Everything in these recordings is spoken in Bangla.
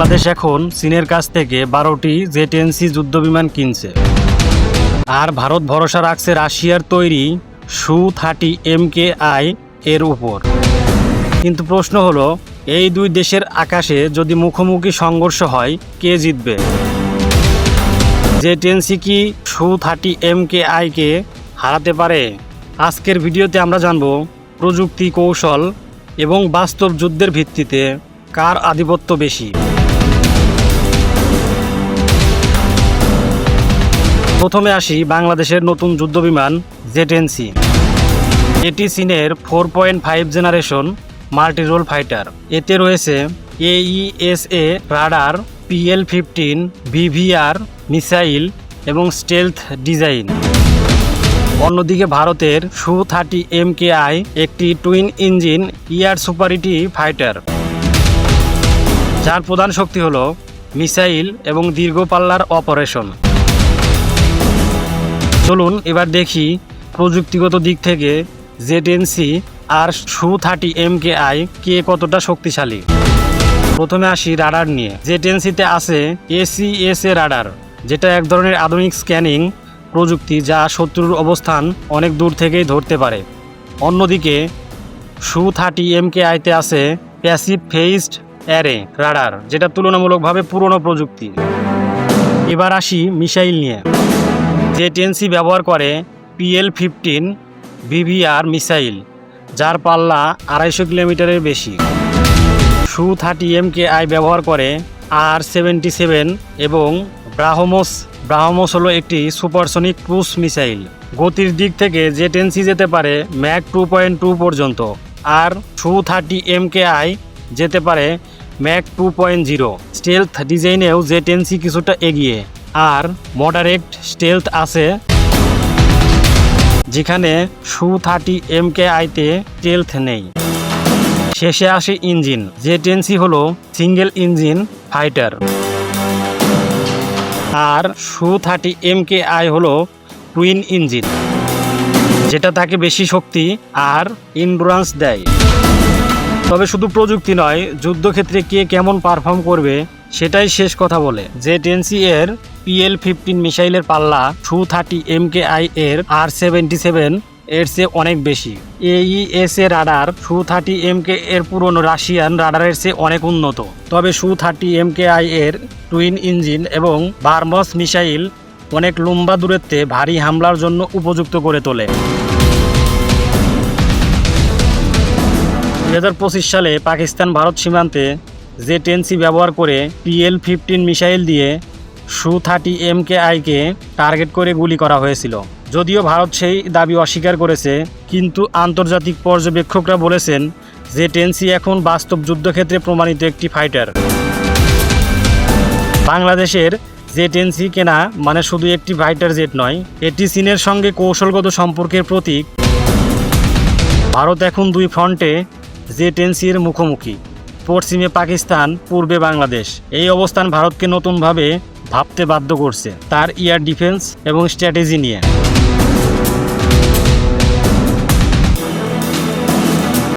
বাংলাদেশ এখন চীনের কাছ থেকে বারোটি জেটেন্সি যুদ্ধবিমান কিনছে। আর ভারত ভরসা রাখছে রাশিয়ার তৈরি সু থার্টি এম কে আই এর উপর। কিন্তু প্রশ্ন হলো, এই দুই দেশের আকাশে যদি মুখোমুখি সংঘর্ষ হয়, কে জিতবে? জেটেন্সি কি সু থার্টি এম কে আইকে হারাতে পারে? আজকের ভিডিওতে আমরা জানব প্রযুক্তি কৌশল এবং বাস্তব যুদ্ধের ভিত্তিতে কার আধিপত্য বেশি। প্রথমে আসি বাংলাদেশের নতুন যুদ্ধ যুদ্ধবিমান জেটেন্সি এটি চীনের four point five generation multirole fighter. এতে রয়েছে AESA radar PL fifteen BVR missile এবং স্টেলথ ডিজাইন। অন্যদিকে ভারতের Su thirty M K I, একটি twin engine air superiority fighter. যার প্রধান শক্তি হল মিসাইল এবং দীর্ঘ পাল্লার অপারেশন। চলুন এবার দেখি প্রযুক্তিগত দিক থেকে জেডএনসি আর Su thirty M K I কে কতটা শক্তিশালী। প্রথমে আসি রাডার নিয়ে। জেডএনসিতে আছে এসিএস এ রাডার, যেটা এক ধরনের আধুনিক স্ক্যানিং প্রযুক্তি যা শত্রুর অবস্থান অনেক দূর থেকেই ধরতে পারে। অন্যদিকে সু থার্টি এম কে আইতে আছে প্যাসিভ ফেইসড অ্যারে রাডার, যেটা তুলনামূলকভাবে পুরনো প্রযুক্তি। এবার আসি মিসাইল নিয়ে। যে টেনসি ব্যবহার করে পিএল ফিফটিন ভিভিআর মিসাইল, যার পাল্লা আড়াইশো কিলোমিটারের বেশি। সু থার্টি এম কে আই ব্যবহার করে আর সেভেন্টি সেভেন এবং ব্রাহমোস ব্রাহমোস হলো একটি সুপারসনিক ক্রুজ মিসাইল। গতির দিক থেকে যে টেনসি যেতে পারে ম্যাক টু পয়েন্ট টু পর্যন্ত। আর Su thirty M K I যেতে পারে Mach two point zero. Stealth ডিজাইনেও J ten C কিছুটা এগিয়ে। আর মডারেট স্টেলথ আছে, যেখানে সু থার্টি এম কে আইতে স্টেলথ নেই। শেষে আসে ইঞ্জিন যে টেন্সি হলো single engine fighter R Su thirty M K I হলো টুইন ইঞ্জিন যেটা তাকে বেশি শক্তি আর ইন্ডুরান্স দেয়। তবে শুধু প্রযুক্তি নয়, যুদ্ধক্ষেত্রে কে কেমন পারফর্ম করবে, সেটাই শেষ কথা বলে। যে টেনসি এর পিএল ফিফটিন মিসাইলের পাল্লা Su thirty M K I এর আর সেভেন্টি সেভেন এর চেয়ে অনেক বেশি। AESA radar Su thirty M K এর পুরনো রাশিয়ান রাডারের চেয়ে অনেক উন্নত। তবে Su thirty M K I এর টুইন ইঞ্জিন এবং বার্মস মিসাইল অনেক লম্বা দূরত্বে ভারী হামলার জন্য উপযুক্ত করে তোলে। দুই হাজার পঁচিশ সালে পাকিস্তান ভারত সীমান্তে যে টেনসি ব্যবহার করে পিএল ফিফটিন মিসাইল দিয়ে সু থার্টি এম কে আইকে টার্গেট করে গুলি করা হয়েছিল। যদিও ভারত সেই দাবি অস্বীকার করেছে, কিন্তু আন্তর্জাতিক পর্যবেক্ষকরা বলেছেন যে টেনসি এখন বাস্তব যুদ্ধক্ষেত্রে প্রমাণিত একটি ফাইটার। বাংলাদেশের যে টেনসি কেনা মানে শুধু একটি ফাইটার জেট নয়, এটি চীনের সঙ্গে কৌশলগত সম্পর্কের প্রতীক। ভারত এখন দুই ফ্রন্টে যে টেনসির মুখোমুখি। পশ্চিমে পাকিস্তান, পূর্বে বাংলাদেশ। এই অবস্থান ভারতকে নতুনভাবে ভাবতে বাধ্য করছে তার ইয়ার ডিফেন্স এবং স্ট্র্যাটেজি নিয়ে।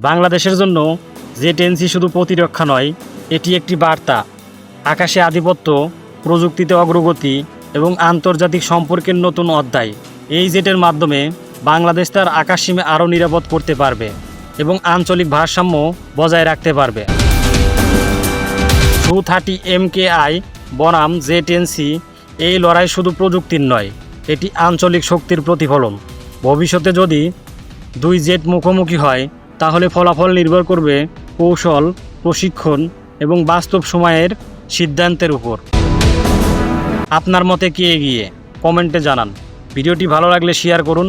বাংলাদেশের জন্য যে টেনসি শুধু প্রতিরক্ষা নয়, এটি একটি বার্তা। আকাশে আধিপত্য, প্রযুক্তিতে অগ্রগতি এবং আন্তর্জাতিক সম্পর্কের নতুন অধ্যায়। এই জেটের মাধ্যমে বাংলাদেশ তার আকাশসীমে আরও নিরাপদ করতে পারবে। এবং আঞ্চলিক ভারসাম্য বজায় রাখতে পারবে। Su thirty M K I বনাম জে টেনসি এই লড়াই শুধু প্রযুক্তির নয়, এটি আঞ্চলিক শক্তির প্রতিফলন। ভবিষ্যতে যদি দুই জেট মুখোমুখি হয়, তাহলে ফলাফল নির্ভর করবে কৌশল, প্রশিক্ষণ এবং বাস্তব সময়ের সিদ্ধান্তের উপর। আপনার মতে কে এগিয়ে? কমেন্টে জানান। ভিডিওটি ভালো লাগলে শেয়ার করুন